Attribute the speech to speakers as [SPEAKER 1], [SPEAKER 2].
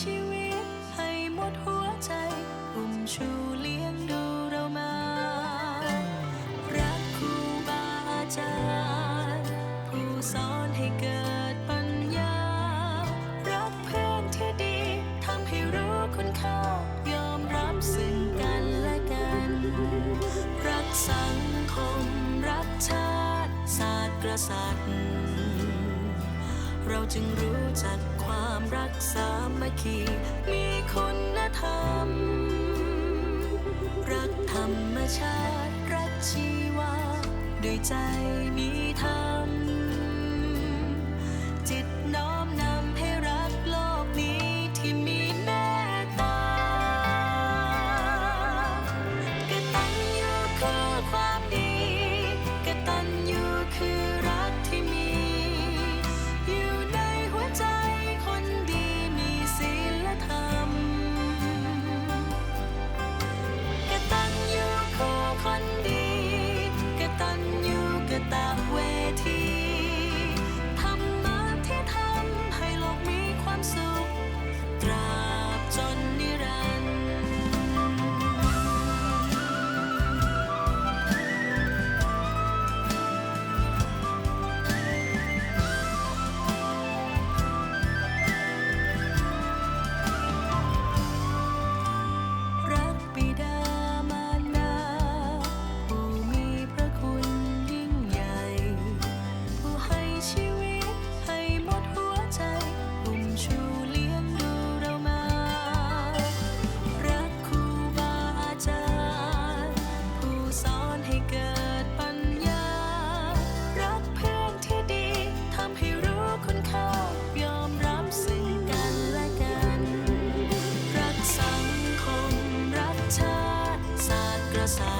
[SPEAKER 1] ชีวิต ให้หมดหัวใจอุ้มชูเลี้ยงดูเรามา รักครูบาอาจารย์ ผู้สอนให้เกิดปัญญา รักเพื่อนที่ดีทำให้รู้คุณค่ายอมรับซึ่งกันและกัน รักสังคม รักชาติศาสตร์กษัตริย์ เราจึงรู้จัก มัคคีมีคุณธรรม รักธรรมชาติ รักชีวา ด้วยใจมีธรรม くださ